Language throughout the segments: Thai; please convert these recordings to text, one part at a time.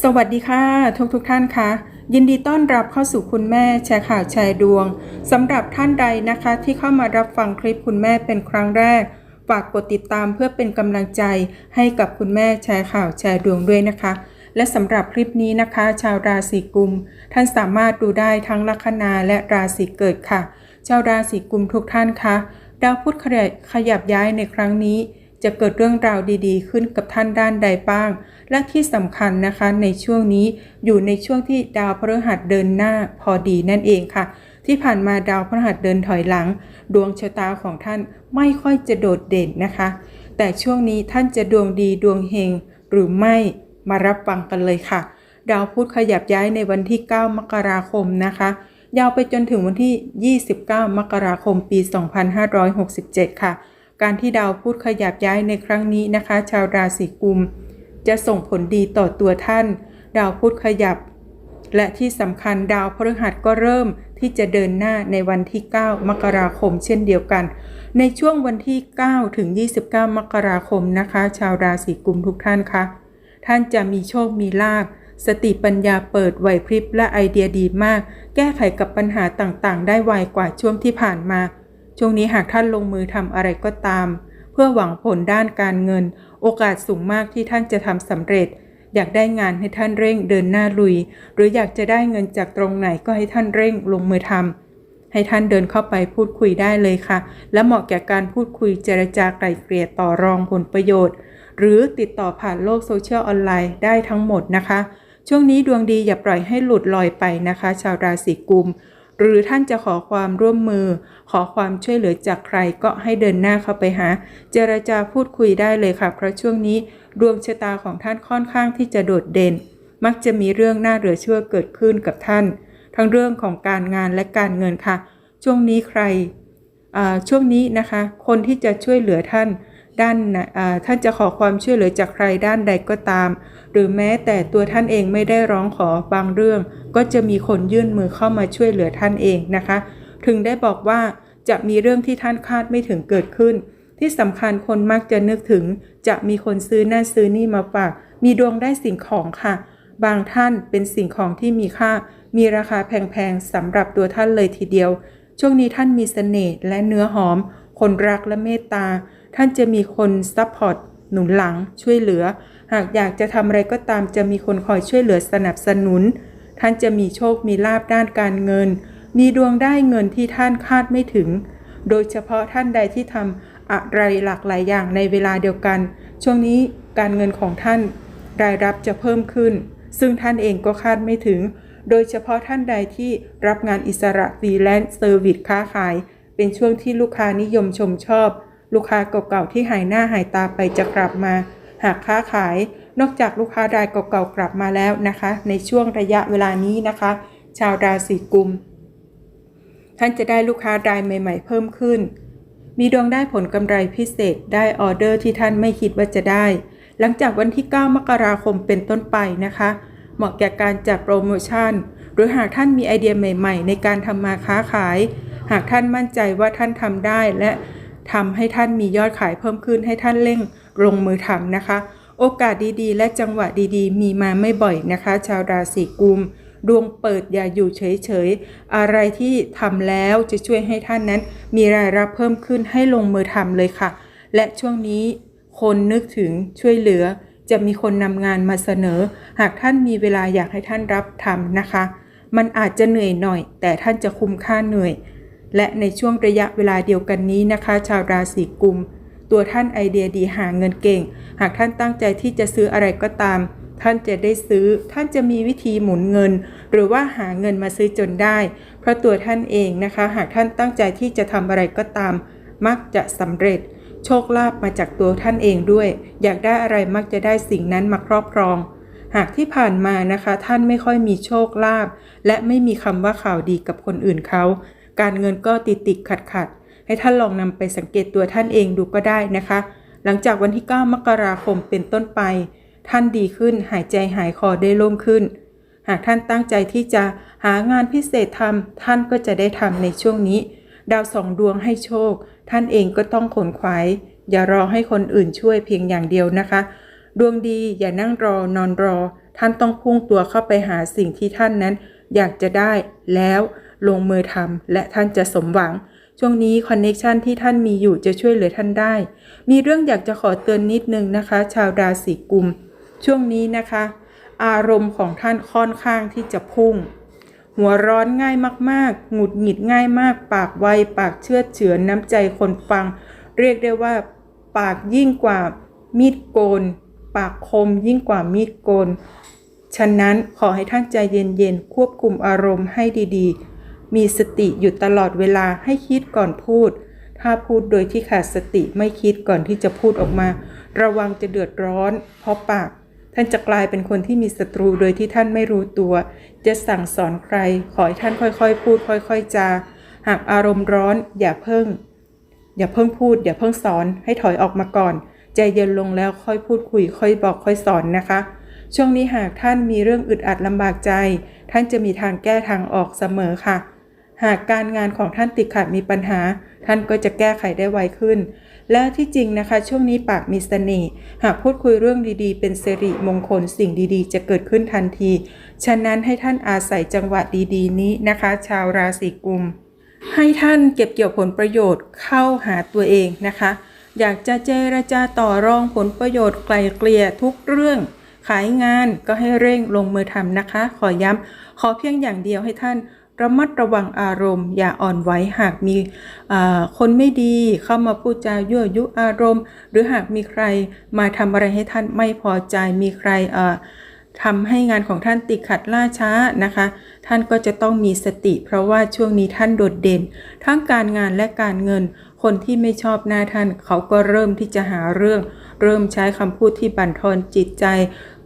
สวัสดีค่ะ ทุกทุกท่านคะยินดีต้อนรับเข้าสู่คุณแม่แชร์ข่าวแชร์ดวงสำหรับท่านใดนะคะ ที่เข้ามารับฟังคลิปคุณแม่เป็นครั้งแรก ฝากกดติดตามเพื่อเป็นกำลังใจให้กับคุณแม่แชร์ข่าวแชร์ดวงด้วยนะคะ และสำหรับคลิปนี้นะคะ ชาวราศีกุม ท่านสามารถดูได้ทั้งลัคนาและราศีเกิดค่ะ ชาวราศีกุมทุกท่านคะดาวพุธขยับย้ายในครั้งนี้ จะเกิดเรื่องราวดีๆ ขึ้นกับท่านด้านใดบ้าง และที่สำคัญนะคะในช่วงนี้อยู่ในช่วงที่ดาวพฤหัสเดินหน้าพอดีนั่นเองค่ะ ที่ผ่านมาดาวพฤหัสเดินถอยหลัง ดวงชะตาของท่านไม่ค่อยจะโดดเด่นนะคะ แต่ช่วงนี้ท่านจะดวงดีดวงเฮงหรือไม่มารับฟังกันเลยค่ะ ดาวพุธขยับย้ายในวันที่ 9 มกราคมนะคะยาวไปจนถึงวันที่ 29 มกราคม ปี 2567 ค่ะ การที่ดาวพุธขยับย้ายในครั้งนี้นะคะ ชาวราศีกุม จะส่งผลดีต่อตัวท่าน ดาวพุธขยับ และที่สำคัญดาวพฤหัสก็เริ่มที่จะเดินหน้าในวันที่ 9 มกราคม เช่นเดียวกัน ในช่วงวันที่ 9 ถึง 29 มกราคมนะคะ ชาวราศีกุมทุกท่านคะท่านจะมีโชคมีลาภสติปัญญาเปิดไหวพริบและไอเดียดีมาก แก้ไขกับปัญหาต่างๆ ได้ไวกว่าช่วงที่ผ่านมา ช่วงนี้หากท่านลงมือทำอะไรก็ตาม เพื่อหวังผลด้านการเงิน โอกาสสูงมากที่ท่านจะทำสำเร็จ อยากได้งานให้ท่านเร่งเดินหน้าลุย หรืออยากจะได้เงินจากตรงไหนก็ให้ท่านเร่งลงมือทำให้ท่านเดินเข้าไปพูดคุยได้เลยค่ะ และเหมาะแก่การพูดคุยเจรจาไกล่เกลี่ยต่อรองผลประโยชน์ หรือติดต่อผ่านโลกโซเชียลออนไลน์ได้ทั้งหมดนะคะ ช่วงนี้ดวงดีอย่าปล่อยให้หลุดลอยไปนะคะ ชาวราศีกุม หรือท่านจะขอความร่วมมือ ขอความช่วยเหลือจากใครก็ให้เดินหน้าเข้าไปหา เจรจาพูดคุยได้เลยค่ะ เพราะช่วงนี้ดวงชะตาของท่านค่อนข้างที่จะโดดเด่น มักจะมีเรื่องน่าเหลือเชื่อเกิดขึ้นกับท่าน ทั้งเรื่องของการงานและการเงินค่ะ ช่วงนี้ใครอ่าช่วงนี้นะคะ คนที่จะช่วยเหลือท่าน ด้านท่านจะขอความช่วยเหลือจากใครด้านใดก็ตาม หรือแม้แต่ตัวท่านเองไม่ได้ร้องขอบางเรื่อง ก็จะมีคนยื่นมือเข้ามาช่วยเหลือท่านเองนะคะ ถึงได้บอกว่าจะมีเรื่องที่ท่านคาดไม่ถึงเกิดขึ้น ที่สำคัญคนมักจะนึกถึง จะมีคนซื้อนั่นซื้อนี่มาฝาก มีดวงได้สิ่งของค่ะ บางท่านเป็นสิ่งของที่มีค่า มีราคาแพงๆสำหรับตัวท่านเลยทีเดียว ช่วงนี้ท่านมีเสน่ห์และเนื้อหอม คนรักและเมตตา ท่านจะมีคนซัพพอร์ตหนุนหลังช่วยเหลือ หากอยากจะทำอะไรก็ตามจะมีคนคอยช่วยเหลือสนับสนุน ท่านจะมีโชคมีลาบด้านการเงิน มีดวงได้เงินที่ท่านคาดไม่ถึง โดยเฉพาะท่านใดที่ทำอะไรหลากหลายอย่างในเวลาเดียวกัน ช่วงนี้การเงินของท่านรายรับจะเพิ่มขึ้น ซึ่งท่านเองก็คาดไม่ถึง โดยเฉพาะท่านใดที่รับงานอิสระฟรีแลนซ์เซอร์วิสค้าขาย เป็นช่วงที่ลูกค้านิยมชมชอบ ลูกค้าเก่าๆที่หายหน้าหายตาไปจะกลับมา หากค้าขาย นอกจากลูกค้ารายเก่าๆกลับมาแล้วนะคะ ในช่วงระยะเวลานี้นะคะ ชาวราศีกุม ท่านจะได้ลูกค้ารายใหม่ ๆ เพิ่มขึ้น มีดวงได้ผลกำไรพิเศษได้ออเดอร์ที่ท่านไม่คิดว่าจะได้ หลังจากวันที่ 9 มกราคมเป็นต้นไปนะคะ เหมาะแก่การจัดโปรโมชั่น หรือหากท่านมีไอเดียใหม่ ๆ ในการทำมาค้าขาย หากท่านมั่นใจว่าท่านทำได้และ ทำให้ท่านมียอดขายเพิ่มขึ้นให้ท่านเร่งลงมือทำนะคะ โอกาสดีๆ และจังหวะดีๆ มีมาไม่บ่อยนะคะ ชาวราศีกุม ดวงเปิดอย่าอยู่เฉยๆ อะไรที่ทำแล้วจะช่วยให้ท่านนั้น มีรายรับเพิ่มขึ้นให้ลงมือทำเลยค่ะ และช่วงนี้คนนึกถึงช่วยเหลือ จะมีคนนำงานมาเสนอ หากท่านมีเวลาอยากให้ท่านรับทำนะคะ มันอาจจะเหนื่อยหน่อย แต่ท่านจะคุ้มค่าเหนื่อย และในช่วงระยะเวลาเดียวกันนี้นะคะ ชาวราศีกุม ตัวท่านไอเดียดีหาเงินเก่ง หากท่านตั้งใจที่จะซื้ออะไรก็ตาม ท่านจะได้ซื้อ ท่านจะมีวิธีหมุนเงิน หรือว่าหาเงินมาซื้อจนได้ เพราะตัวท่านเองนะคะ หากท่านตั้งใจที่จะทำอะไรก็ตาม มักจะสำเร็จ โชคลาภมาจากตัวท่านเองด้วย อยากได้อะไรมักจะได้สิ่งนั้นมาครอบครองหากที่ผ่านมานะคะ ท่านไม่ค่อยมีโชคลาภและไม่มีคำว่าข่าวดีกับคนอื่นเขา การเงินก็ติดติดขัดขัดให้ท่านลองนำไปสังเกตตัวท่านเองดูก็ได้นะคะ หลังจากวันที่ 9 มกราคมเป็นต้นไป ท่านดีขึ้นหายใจหายคอได้โล่งขึ้น หากท่านตั้งใจที่จะหางานพิเศษทำท่านก็จะได้ทำในช่วงนี้ ดาวสองดวงให้โชค ท่านเองก็ต้องขนขวายอย่ารอให้คนอื่นช่วยเพียงอย่างเดียวนะคะ ดวงดีอย่านั่งรอนอนรอ ท่านต้องพุ่งตัวเข้าไปหาสิ่งที่ท่านนั้น อยากจะได้แล้ว ลงมือทำและท่านจะสมหวัง ช่วงนี้คอนเน็ชันที่ท่านมีอยู่จะช่วยเหลือท่านได้ มีเรื่องอยากจะขอเตือนนิดนึงนะคะ ชาวราศีกุม ช่วงนี้นะคะ อารมณ์ของท่านค่อนข้างที่จะพุ่ง หัวร้อนง่ายมากๆ หงุดหงิดง่ายมาก ปากไว ปากเชื่อเฉือนน้ำใจคนฟัง เรียกได้ว่า ปากยิ่งกว่ามีดโกน ปากคมยิ่งกว่ามีดโกนฉะนั้นขอให้ท่านใจเย็นๆ ควบคุมอารมณ์ให้ดีๆ มีสติอยู่ตลอดเวลาให้คิดก่อนพูด ถ้าพูดโดยที่ขาดสติไม่คิดก่อนที่จะพูดออกมา ระวังจะเดือดร้อน เพราะปาก ท่านจะกลายเป็นคนที่มีศัตรูโดยที่ท่านไม่รู้ตัว จะสั่งสอนใคร ขอให้ท่านค่อยๆ พูดค่อย ๆ จา หากอารมณ์ร้อน อย่าเพิ่ง อย่าเพิ่งพูด อย่าเพิ่งสอน ให้ถอยออกมาก่อน ใจเย็นลงแล้วค่อยพูดคุย ค่อยบอกค่อยสอนนะคะช่วงนี้หากท่านมีเรื่องอึดอัดลำบากใจ ท่านจะมีทางแก้ทางออกเสมอค่ะ หากการงานของท่านติดขัดมีปัญหา ท่านก็จะแก้ไขได้ไวขึ้น และที่จริงนะคะ ช่วงนี้ปากมีเสน่ห์หากพูดคุยเรื่องดีๆ เป็นสิริมงคลสิ่งดีๆ จะเกิดขึ้นทันที ฉะนั้นให้ท่านอาศัยจังหวะดีๆ นี้นะคะ ชาวราศีกุม ให้ท่านเก็บเกี่ยวผลประโยชน์เข้าหาตัวเองนะคะ อยากจะเจรจาต่อรองผลประโยชน์ไกลเกลี่ยทุกเรื่องขายงานก็ให้เร่งลงมือทำนะคะ ขอย้ำขอเพียงอย่างเดียวให้ท่าน ระมัดระวังอารมณ์ อย่าอ่อนไหวหากมีคนไม่ดีเข้ามาพูดจายั่วยุอารมณ์ หรือหากมีใครมาทำอะไรให้ท่านไม่พอใจมีใครทำให้งานของท่านติดขัดล่าช้านะคะ ท่านก็จะต้องมีสติ เพราะว่าช่วงนี้ท่านโดดเด่น ทั้งการงานและการเงิน คนที่ไม่ชอบหน้าท่าน เขาก็เริ่มที่จะหาเรื่อง เริ่มใช้คำพูดที่บั่นทอนจิตใจ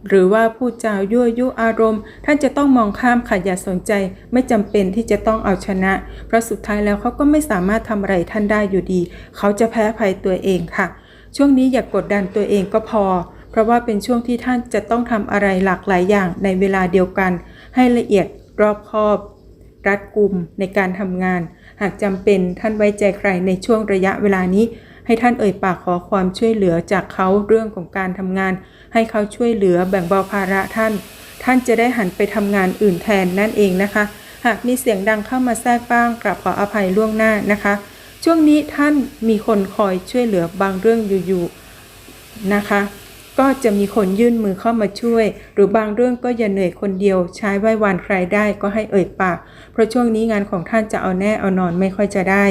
หรือว่าพูดจายั่วยุอารมณ์ ท่านจะต้องมองข้ามค่ะอย่าสนใจ ไม่จำเป็นที่จะต้องเอาชนะ เพราะสุดท้ายแล้วเขาก็ไม่สามารถทำอะไรท่านได้อยู่ดี เขาจะแพ้ภัยตัวเองค่ะ ช่วงนี้อย่ากกดดันตัวเองก็พอ เพราะว่าเป็นช่วงที่ท่านจะต้องทำอะไรหลากหลายอย่างในเวลาเดียวกัน ให้ละเอียดรอบคอบ รัดกุมในการทำงาน หากจำเป็นท่านไว้ใจใครในช่วงระยะเวลานี้ ให้ท่านเอ่ยปากขอความช่วยเหลือจากเขาเรื่องของการทำงาน ให้เขาช่วยเหลือแบ่งเบาภาระท่าน ท่านจะได้หันไปทำงานอื่นแทนนั่นเองนะคะ หากมีเสียงดังเข้ามาแทรกบ้างกราบขออภัยล่วงหน้านะคะ ช่วงนี้ท่านมีคนคอยช่วยเหลือบางเรื่องอยู่ๆนะคะ ก็จะมีคนยื่นมือเข้ามาช่วย หรือบางเรื่องก็อย่าเหนื่อยคนเดียว ใช้ไหว้วานใครได้ก็ให้เอ่ยปาก เพราะช่วงนี้งานของท่านจะเอาแน่เอานอนไม่ค่อยจะได้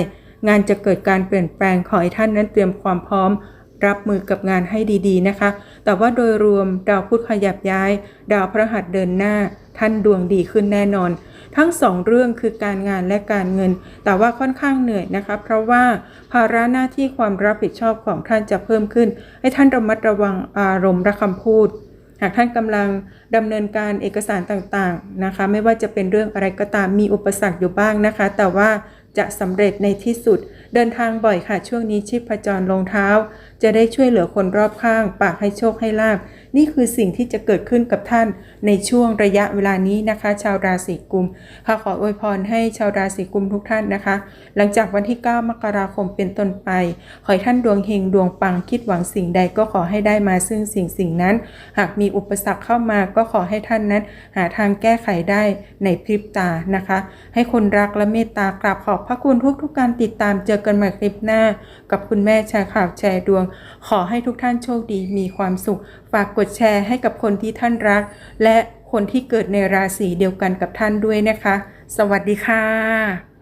งานจะเกิดการเปลี่ยนแปลงขอให้ท่านนั้นเตรียมความพร้อม รับมือกับงานให้ดีๆนะคะ แต่ว่าโดยรวมดาวพุธขยับย้าย ดาวพระหัสเดินหน้า ท่านดวงดีขึ้นแน่นอน ทั้งสองเรื่องคือการงานและการเงิน แต่ว่าค่อนข้างเหนื่อยนะคะ เพราะว่าภาระหน้าที่ความรับผิดชอบของท่านจะเพิ่มขึ้น ให้ท่านระมัดระวังอารมณ์และคำพูดหากท่านกำลังดำเนินการเอกสารต่างๆนะคะ ไม่ว่าจะเป็นเรื่องอะไรก็ตามมีอุปสรรคอยู่บ้างนะคะ แต่ว่า จะสำเร็จในที่สุด เดินทางบ่อยค่ะช่วงนี้ชีพจรลงเท้า จะได้ช่วยเหลือคนรอบข้าง ปากให้โชคให้ลาบนี่คือสิ่งที่จะเกิดขึ้นกับท่านในช่วงระยะเวลานี้นะคะ ชาวราศีกุมค่ะขออวยพรให้ชาวราศีกุมทุกท่านนะคะ หลังจากวันที่ 9 มกราคมเป็นต้นไป ขอให้ท่านดวงเฮงดวงปังคิดหวังสิ่งใดก็ขอให้ได้มาซึ่งสิ่งสิ่งนั้น หากมีอุปสรรคเข้ามาก็ขอให้ท่านนั้น หาทางแก้ไขได้ในพริบตานะคะ ให้คนรักและเมตตากราบขอบพระคุณทุกๆการติดตามเจอกันใหม่คลิปหน้า กับคุณแม่แชร์ข่าวแชร์ดวง ขอให้ทุกท่านโชคดีมีความสุขฝากกดแชร์ให้กับคนที่ท่านรัก และคนที่เกิดในราศีเดียวกันกับท่านด้วยนะคะ สวัสดีค่ะ